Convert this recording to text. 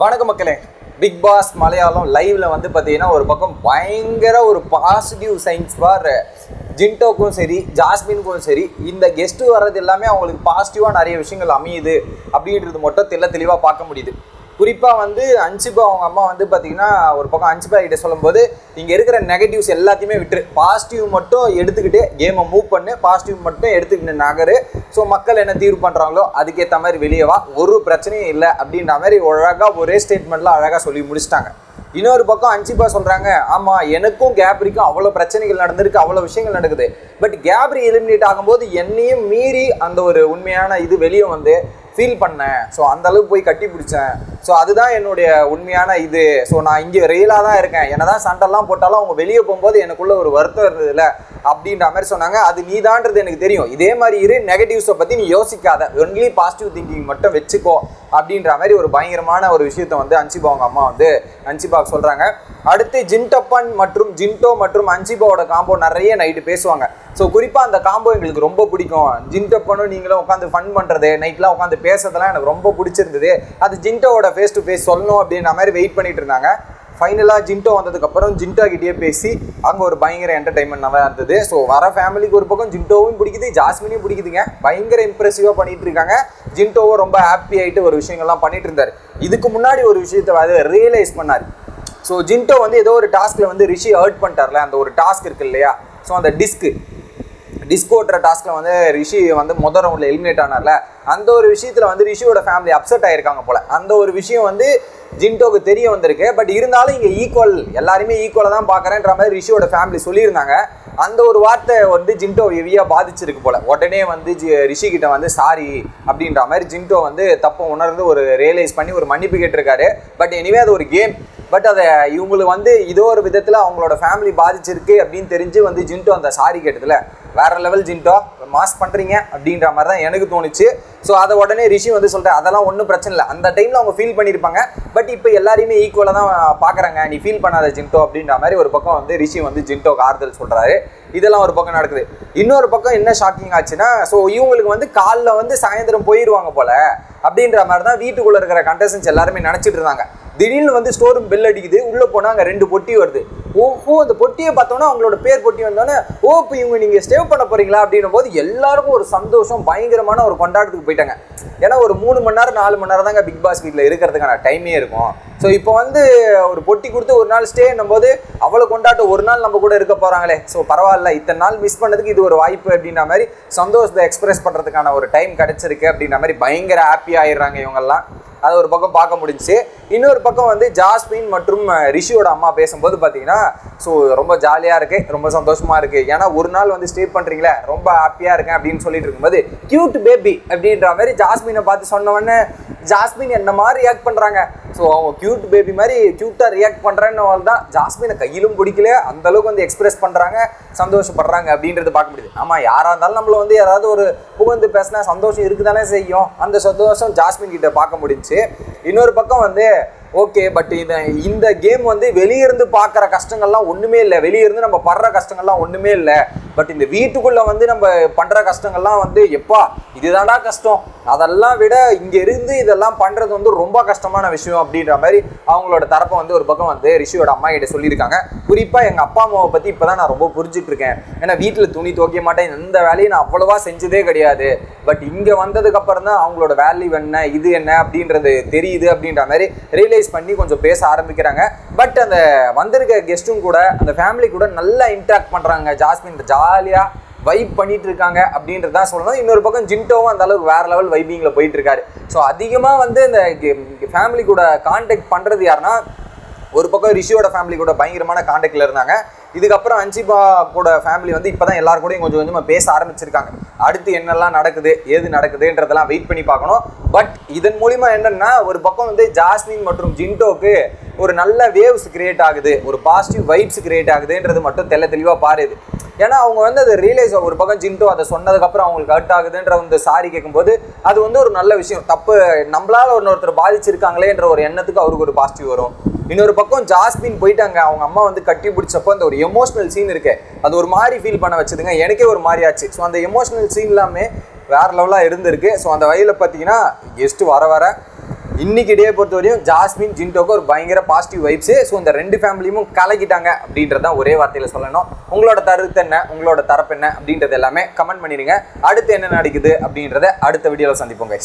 வணக்க மக்களே. Big pass Malayalam லைவ்ல வந்து பார்த்தீங்கன்னா ஒரு பக்கம் பயங்கர ஒரு பாசிட்டிவ் சயின்ஸ் பார் ஜின்டோக்கும் சரி ஜாஸ்மினுக்கும் சரி இந்த கெஸ்ட் வர்றது எல்லாமே அவங்களுக்கு பாசிட்டிவாக நிறைய விஷயங்கள் அமையுது அப்படின்றது மட்டும் தெல்ல தெளிவாக பார்க்க முடியுது. குறிப்பாக வந்து அன்சிபா அவங்க அம்மா வந்து பார்த்தீங்கன்னா ஒரு பக்கம் அன்சிபா கிட்ட சொல்லும்போது இங்கே இருக்கிற நெகட்டிவ்ஸ் எல்லாத்தையுமே விட்டுரு. பாசிட்டிவ் மட்டும் எடுத்துக்கிட்டு கேமை மூவ் பண்ணு. பாசிட்டிவ் மட்டும் எடுத்துக்கிட்டு நகரு. ஸோ மக்கள் என்ன தீர்வு பண்ணுறாங்களோ அதுக்கேற்ற மாதிரி வெளியே வா. ஒரு பிரச்சனையும் இல்லை. அப்படின்ற மாதிரி அழகாக ஒரே ஸ்டேட்மெண்ட்டில் அழகாக சொல்லி முடிச்சிட்டாங்க. இன்னொரு பக்கம் அன்சிபா சொல்கிறாங்க ஆமாம் எனக்கும் கேப்ரிக்கும் அவ்வளோ பிரச்சனைகள் நடந்திருக்கு அவ்வளோ விஷயங்கள் நடக்குது. பட் கேப்ரி எலிமினேட் ஆகும்போது என்னையும் மீறி அந்த ஒரு உண்மையான இது வெளியே வந்து ஃபீல் பண்ணேன். ஸோ அந்த அளவுக்கு போய் கட்டி பிடிச்சேன். ஸோ அதுதான் என்னுடைய உண்மையான இது. ஸோ நான் இங்கே ரியலாக தான் இருக்கேன். என்னதான் சண்டைலாம் போட்டாலும் அவங்க வெளியே போகும்போது எனக்குள்ள ஒரு வருத்தம் இருந்ததுல அப்படின்ற மாதிரி சொன்னாங்க. அது நீதான்றது எனக்கு தெரியும். இதே மாதிரி இரு நெகட்டிவ்ஸை பற்றி நீ யோசிக்காத. ஒன்லி பாசிட்டிவ் திங்கிங் மட்டும் வச்சுக்கோ. அப்படின்ற மாதிரி ஒரு பயங்கரமான ஒரு விஷயத்த வந்து அன்சிபா அவங்க அம்மா வந்து அன்சிபாவுக்கு சொல்கிறாங்க அடுத்து ஜின்டப்பன் மற்றும் ஜின்டோ மற்றும் அன்சிபாவோட காம்போ நிறைய நைட்டு பேசுவாங்க. ஸோ குறிப்பாக அந்த காம்போ எங்களுக்கு ரொம்ப பிடிக்கும். ஜின்டப்பனும் நீங்களும் உட்காந்து ஃபன் பண்ணுறது நைட்லாம் உட்காந்து பேசுறதெல்லாம் எனக்கு ரொம்ப பிடிச்சிருந்தது. அது ஜின்டோவோட ஃபேஸ் டு ஃபேஸ் சொல்லணும் அப்படின்ற மாதிரி வெயிட் பண்ணிட்டு இருந்தாங்க. ஃபைனலாக ஜின்டோ வந்ததுக்கப்புறம் ஜின்டோ கிட்டேயே பேசி அங்கே ஒரு பயங்கர என்டர்டைன்மெண்ட் நல்லா இருந்தது. ஸோ வர ஃபேமிலிக்கு ஒரு பக்கம் ஜின்டோவும் பிடிக்குது ஜாஸ்மினையும் பிடிக்குதுங்க. பயங்கர இம்ப்ரெசிவாக பண்ணிட்டு இருக்காங்க. ஜின்டோவும் ரொம்ப ஹாப்பி ஆகிட்டு ஒரு விஷயங்கள்லாம் பண்ணிட்டு இருந்தார். இதுக்கு முன்னாடி ஒரு விஷயத்தை அதை ரியலைஸ் பண்ணார். ஸோ ஜின்டோ வந்து ஏதோ ஒரு டாஸ்கில் வந்து ரிஷி ஹர்ட் பண்ணிட்டார்ல அந்த ஒரு டாஸ்க் இருக்கு இல்லையா? ஸோ அந்த டிஸ்க்கு டிஸ்கோட்ற டாஸ்க்கில் டாஸ்கில் வந்து ரிஷி வந்து முதல் ரவுண்டில் எலிமினேட் ஆனார்ல அந்த ஒரு விஷயத்தில் வந்து ரிஷியோட ஃபேமிலி அப்செட் ஆயிருக்காங்க போல. அந்த ஒரு விஷயம் வந்து ஜின்டோக்கு தெரிய வந்திருக்கு. பட் இருந்தாலும் இங்கே ஈக்குவல் எல்லாருமே ஈக்குவலாக தான் பார்க்குறேன்ற மாதிரி ரிஷியோட ஃபேமிலி சொல்லியிருந்தாங்க. அந்த ஒரு வார்த்தை வந்து ஜின்டோ ஹெவியாக பாதிச்சிருக்கு போல. உடனே வந்து ஜி- ரிஷி கிட்ட வந்து சாரி அப்படின்ற மாதிரி ஜின்டோ வந்து தப்பை உணர்ந்து ஒரு ரியலைஸ் பண்ணி ஒரு மன்னிப்பு கேட்டிருக்காரு. பட் எனிவே அது ஒரு கேம் பட் அதை இவங்களுக்கு வந்து இதோ ஒரு விதத்தில் அவங்களோட ஃபேமிலி பாதிச்சிருக்கு அப்படின்னு தெரிஞ்சு வந்து ஜின்டோ அந்த சாரி கேட்டதில் வேற லெவல் ஜின்டோ மாஸ் பண்ணுறீங்க அப்படின்ற மாதிரி தான் எனக்கு தோணுச்சு. ஸோ அதை உடனே ரிஷி வந்து சொல்கிறேன் அதெல்லாம் ஒன்றும் பிரச்சனை இல்லை. அந்த டைமில் அவங்க ஃபீல் பண்ணியிருப்பாங்க பட் இப்போ எல்லாரையுமே ஈக்குவலாக தான் பார்க்குறாங்க நீ ஃபீல் பண்ணாத ஜின்டோ அப்படின்ற மாதிரி ஒரு பக்கம் வந்து ரிஷி வந்து ஜின்டோக்கு ஆறுதல் சொல்கிறாரு இதெல்லாம் ஒரு பக்கம் நடக்குது. இன்னொரு பக்கம் என்ன ஷாக்கிங் ஆச்சுன்னா ஸோ இவங்களுக்கு வந்து காலைல வந்து சாயந்தரம் போயிடுவாங்க போல அப்படின்ற மாதிரி தான் வீட்டுக்குள்ளே இருக்கிற கண்டஸ்டன்ஸ் எல்லாருமே நினச்சிட்டு இருந்தாங்க. திடீர்னு வந்து ஸ்டோர் ரூம் பெல் அடிக்குது. உள்ளே போனால் அங்கே ரெண்டு பொட்டி வருது. ஓஹோ அந்த பொட்டியை பார்த்தோன்னா அவங்களோட பேர் பொட்டி வந்தோன்னே ஓ இப்போ இவங்க நீங்கள் சேவ் பண்ண போகிறீங்களா அப்படின்னும் போது எல்லாருக்கும் ஒரு சந்தோஷம் பயங்கரமான ஒரு கொண்டாட்டத்துக்கு போயிட்டாங்க. ஏன்னா ஒரு மூணு மணி நேரம் நாலு மணி நேரம் தாங்க பிக் பாஸ் வீட்டில் இருக்கிறதுக்கான டைமே இருக்கும். ஸோ இப்போ வந்து ஒரு பொட்டி கொடுத்து ஒரு நாள் ஸ்டே போது அவ்வளோ கொண்டாட்டம் ஒரு நாள் நம்ம கூட இருக்க போகிறாங்களே ஸோ பரவாயில்ல இத்தனை நாள் மிஸ் பண்ணதுக்கு இது ஒரு வாய்ப்பு அப்படின்ற மாதிரி சந்தோஷத்தை எக்ஸ்பிரஸ் பண்ணுறதுக்கான ஒரு டைம் கிடச்சிருக்கு அப்படின்ற மாதிரி பயங்கர ஹாப்பி ஆயிடுறாங்க இவங்கெல்லாம். அது ஒரு பக்கம் பார்க்க முடிஞ்சிச்சு. இன்னொரு பக்கம் வந்து ஜாஸ்மின் மற்றும் ரிஷியோட அம்மா பேசும்போது பார்த்தீங்கன்னா ஸோ ரொம்ப ஜாலியாக இருக்குது ரொம்ப சந்தோஷமாக இருக்குது ஏன்னா ஒரு நாள் வந்து ஸ்டே பண்ணுறீங்களே ரொம்ப ஹாப்பியாக இருக்கேன் அப்படின்னு சொல்லிட்டு இருக்கும்போது கியூட் பேபி அப்படின்ற மாதிரி ஜாஸ்மினை பார்த்து சொன்னவொடனே ஜாஸ்மின் என்ன மாதிரி ரியாக்ட் பண்ணுறாங்க ஸோ அவங்க கியூட் பேபி மாதிரி க்யூட்டாக ரியாக்ட் பண்ணுறேன்னு தான் ஜாஸ்மினை கையிலும் பிடிக்கல அந்த அளவுக்கு வந்து எக்ஸ்பிரஸ் பண்ணுறாங்க சந்தோஷப்படுறாங்க அப்படின்றது பார்க்க முடியுது. ஆமாம் யாராக இருந்தாலும் நம்மளை வந்து யாராவது ஒரு புகழ்ந்து பேசினா சந்தோஷம் இருக்குதானே செய்யும். அந்த சந்தோஷம் ஜாஸ்மின் கிட்ட பார்க்க முடிஞ்சு இன்னொரு பக்கம் வந்து ஓகே பட் இந்த இந்த கேம் வந்து வெளியிருந்து பார்க்குற கஷ்டங்கள்லாம் ஒன்றுமே இல்லை. வெளியிருந்து நம்ம படுற கஷ்டங்கள்லாம் ஒன்றுமே இல்லை. பட் இந்த வீட்டுக்குள்ளே வந்து நம்ம பண்ணுற கஷ்டங்கள்லாம் வந்து எப்பா இதுதான்டா கஷ்டம். அதெல்லாம் விட இங்கே இருந்து இதெல்லாம் பண்ணுறது வந்து ரொம்ப கஷ்டமான விஷயம் அப்படின்ற மாதிரி அவங்களோட தரப்பை வந்து ஒரு பக்கம் வந்து ரிஷியோட அம்மா கிட்ட சொல்லியிருக்காங்க. குறிப்பாக எங்கள் அப்பா அம்மாவை பற்றி இப்போ தான் நான் ரொம்ப புரிஞ்சிட்ருக்கேன் ஏன்னா வீட்டில் துணி துவைக்க மாட்டேன். இந்த வேலையை நான் அவ்வளோவா செஞ்சதே கிடையாது. பட் இங்கே வந்ததுக்கப்புறம் தான் அவங்களோட வேல்யூ என்ன இது என்ன அப்படின்றது தெரியுது அப்படின்ற மாதிரி ரியலைஸ் பண்ணி கொஞ்சம் பேச ஆரம்பிக்கிறாங்க. பட் அந்த வந்திருக்க கெஸ்ட்டும் கூட அந்த ஃபேமிலி கூட நல்லா இன்ட்ராக்ட் பண்ணுறாங்க ஜாஸ்மின் ஜாலியாக வைப் பண்ணிட்டு இருக்காங்க அப்படின்றது சொல்லணும். இன்னொரு பக்கம் ஜின்டோவும் அந்த அளவுக்கு வேற லெவல் வைபிங்கில் போயிட்டு இருக்காரு. ஸோ அதிகமாக வந்து இந்த ஃபேமிலி கூட கான்டாக்ட் பண்ணுறது யாருன்னா ஒரு பக்கம் ரிஷியோட ஃபேமிலி கூட பயங்கரமான காண்டாக்டில் இருந்தாங்க. இதுக்கப்புறம் அஞ்சிபா கூட ஃபேமிலி வந்து இப்போ தான் எல்லாரும் கூடயும் கொஞ்சம் கொஞ்சமாக பேச ஆரம்பிச்சிருக்காங்க. அடுத்து என்னெல்லாம் நடக்குது ஏது நடக்குதுன்றதெல்லாம் வெயிட் பண்ணி பார்க்கணும். பட் இதன் மூலிமா என்னென்னா ஒரு பக்கம் வந்து ஜாஸ்மின் மற்றும் ஜின்டோக்கு ஒரு நல்ல வேவ்ஸ் கிரியேட் ஆகுது ஒரு பாசிட்டிவ் வைப்ஸ் கிரியேட் ஆகுதுன்றது மட்டும் தெல்ல தெளிவாக பாருது. ஏன்னா அவங்க வந்து அதை ரியலைஸ் ஒரு பக்கம் ஜின்டோ அதை சொன்னதுக்கப்புறம் அவங்களுக்கு ஹர்ட் ஆகுதுன்ற வந்து சாரி கேட்கும்போது அது வந்து ஒரு நல்ல விஷயம். தப்பு நம்மளால் ஒருத்தர் பாதிச்சிருக்காங்களேன்ற ஒரு எண்ணத்துக்கு அவருக்கு ஒரு பாசிட்டிவ் வரும். இன்னொரு பக்கம் ஜாஸ்மின் போயிட்டாங்க. அவங்க அம்மா வந்து கட்டி பிடிச்சப்போ அந்த ஒரு எமோஷனல் சீன் இருக்கு. அது ஒரு மாதிரி ஃபீல் பண்ண வச்சதுங்க. எனக்கே ஒரு மாதிரி ஆச்சு. ஸோ அந்த எமோஷனல் சீன் எல்லாமே வேற லெவலாக இருந்திருக்கு. ஸோ அந்த வகையில் பார்த்தீங்கன்னா கெஸ்ட் வர வர இன்னைக்கு டே பொறுத்த ஜாஸ்மின் ஜின்டோக்கு ஒரு பயங்கர பாசிட்டிவ் வைப்ஸு ஸோ இந்த ரெண்டு ஃபேமிலியும் கலக்கிட்டாங்க அப்படின்றத ஒரே வார்த்தையில் சொல்லணும். உங்களோட தருத்து என்ன? உங்களோட தரப்பு என்ன? அப்படின்றது எல்லாமே கமெண்ட் பண்ணிடுங்க. அடுத்து என்ன நடக்குது அப்படின்றத அடுத்த வீடியோவில் சந்திப்போம் கைஸ்